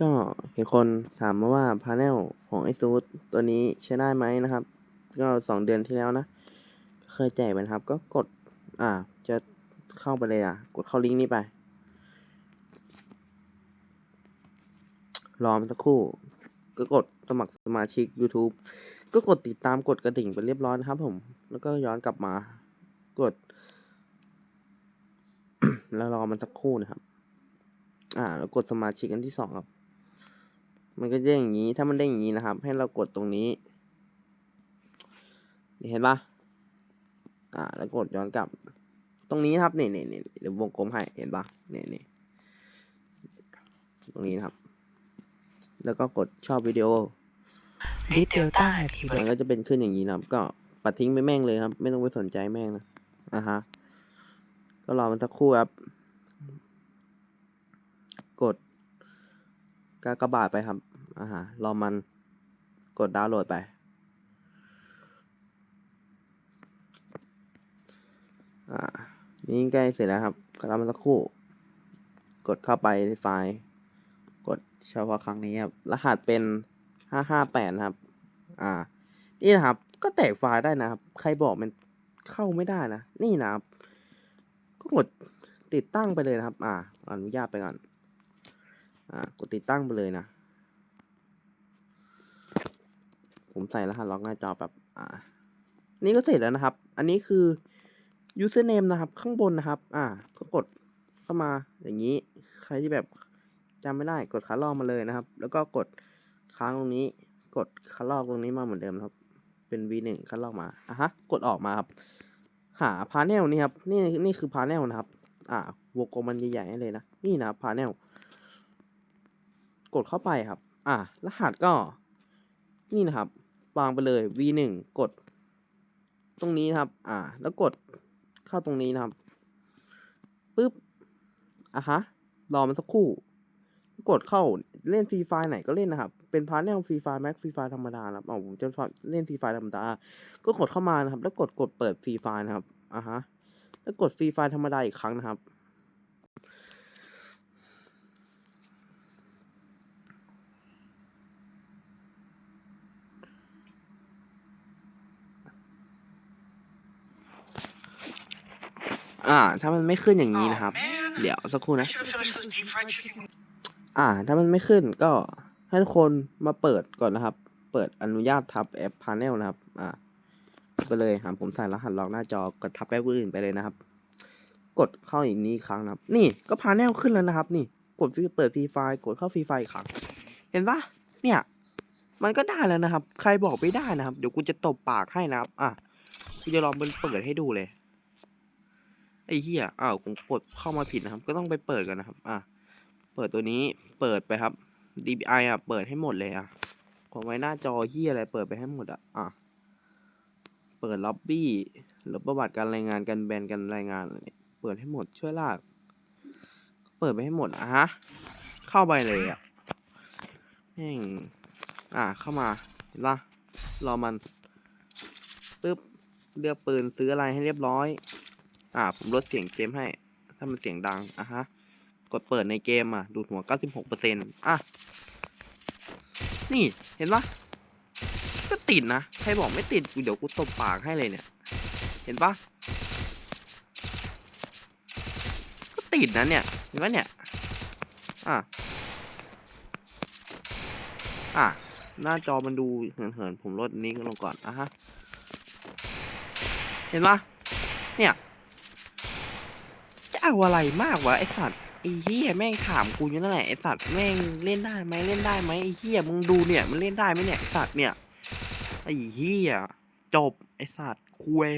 ก็เห็นคนถามมาว่าพา n e l ของ ASUS ตัวนี้ใช้ได้ไหมนะครับ ก็สองเดือนที่แล้วนะ เคยแจกไปนะครับ ก็กด อ่า จะเข้าไปเลยอะ กดเข้าลิงก์นี้ไป รอมสักครู่ ก็กดสมัครสมาชิก YouTube ก็กดติดตามกดกระดิ่งไปเรียบร้อยนะครับผม แล้วก็ย้อนกลับมา กด แล้วรอมันสักครู่นะครับ อ่า แล้วกดสมาชิกอันที่สองครับ มันก็จะอย่างนี้ ถ้ามันได้อย่างนี้นะครับ ให้เรากดตรงนี้นี่เห็นปะอ่า แล้วกดย้อนกลับ ตรงนี้นะครับนี่นี่นี่เดี๋ยววงกลมให้ เห็นปะนี่นี่ตรงนี้นะครับ แล้วก็กดชอบวิดีโอลิดเดลต้าทีมันก็จะเป็นขึ้นอย่างนี้นะครับ ก็ปัดทิ้งไปแม่งเลยครับ ไม่ต้องไปสนใจแม่งนะ อะฮะ ก็รอมันสักครู่ครับ กดกากบาทไปครับ อ่าฮะรอมันกดดาวน์โหลดไป อ่า นี่ใกล้เสร็จแล้วครับก็รอมันสักครู่ กดเข้าไปในไฟล์ กดเฉพาะครั้งนี้ครับ รหัสเป็นห้าห้าแปดครับ อ่า นี่นะครับ ก็แตกไฟล์ได้นะครับ ใครบอกมันเข้าไม่ได้นะ นี่นะครับ ก็กดติดตั้งไปเลยนะครับ อ่า อนุญาตไปก่อน อ่า กดติดตั้งไปเลยนะ ผมใส่รหัสล็อกหน้าจอแบบอ่า นี่ก็เสร็จแล้วนะครับ อันนี้คือ username นะครับ ข้างบนนะครับ อ่า ก็กดเข้ามาอย่างนี้ ใครที่แบบจำไม่ได้กดขาลอกมาเลยนะครับ แล้วก็กดค้างตรงนี้ กดคัดลอกตรงนี้มาเหมือนเดิมครับ เป็น v1 คัดลอกมาอะฮะ กดออกมาครับ หาพา n e l นี่ครับ นี่นี่คือพา n e l นะครับ อ่าวงกลมมันใหญ่ๆให้เลยนะ นี่นะครับพา n e l กดเข้าไปครับ อ่ารหัสก็ นี่นะครับ วางไปเลย v1 กด ตรงนี้นะครับ อ่า แล้วกดเข้าตรงนี้นะครับปึ๊บอะฮะรอมันสักครู่ กดเข้าเล่นฟรีไฟล์ไหนก็เล่นนะครับ เป็นพาร์ทแนลฟรีไฟล์แม็กฟรีไฟล์ธรรมดาครับเอาผมจะเล่นฟรีไฟล์ธรรมดา ก็กดเข้ามานะครับ แล้วกดกดเปิดฟรีไฟล์นะครับอะฮะแล้วกดฟรีไฟล์ธรรมดาอีกครั้งนะครับ อ่า ถ้ามันไม่ขึ้นอย่างนี้นะครับ เดี๋ยวสักครู่นะ should have finished this deep fried chicken. อ่า ถ้ามันไม่ขึ้นก็ให้ทุกคนมาเปิดก่อนนะครับ เปิดอนุญาตทับแอปพา n e l นะครับ อ่าไปเลยครับผมใส่รหัสล็อกหน้าจอกดทับแอปอื่นไปเลยนะครับ กดเข้าอีกนี้อีกครั้งนะครับ นี่ก็พา n e l ขึ้นแล้วนะครับ นี่ กดเปิดฟรีไฟล์กดเข้าฟรีไฟล์อีกครั้งเห็นปะเนี่ย มันก็ได้แล้วนะครับ ใครบอกไม่ได้นะครับ เดี๋ยวกูจะตบปากให้นะครับ อะกูจะลองเป็นเปิดให้ดูเลย ไอ้เหี้ยอ้าวผมกดเข้ามาผิดนะครับ ก็ต้องไปเปิดกันนะครับ อะ เปิดตัวนี้ เปิดไปครับ DPI อะ เปิดให้หมดเลยอะของไว้หน้าจอเหี้ยอะไร เปิดไปให้หมดอะ อะ เปิดล็อบบี้หรือประวัติการรายงานการแบนการรายงานอะไรเนี่ยเปิดให้หมดช่วยลาก เปิดไปให้หมดอะฮะ เข้าไปเลยอะแม่งอะ เข้ามาเห็นปะรอมันปึ๊บเลือกปืนซื้ออะไรให้เรียบร้อย อ่า ผมลดเสียงเกมให้ ถ้ามันเสียงดังอะฮะ กดเปิดในเกมอะ ดูดหัว 96เปอร์เซ็นต์อะ นี่เห็นปะก็ติดนะ ใครบอกไม่ติดกูเดี๋ยวกูตบปากให้เลยเนี่ย เห็นปะก็ติดนะเนี่ย เห็นปะเนี่ย อะ อะ หน้าจอมันดูเหินๆ ผมลดนี้ลงก่อนอะฮะ เห็นปะเนี่ย อาอะไรมากวะไอสัตว์ไอเฮียแม่งถามกูอยู่นั่นแหละไอสัตว์แม่งเล่นได้ไหมเล่นได้ไหมไอเฮียมึงดูเนี่ยมันเล่นได้ไหมเนี่ยไอสัตว์เนี่ยไอเฮียจบไอสัตว์คุย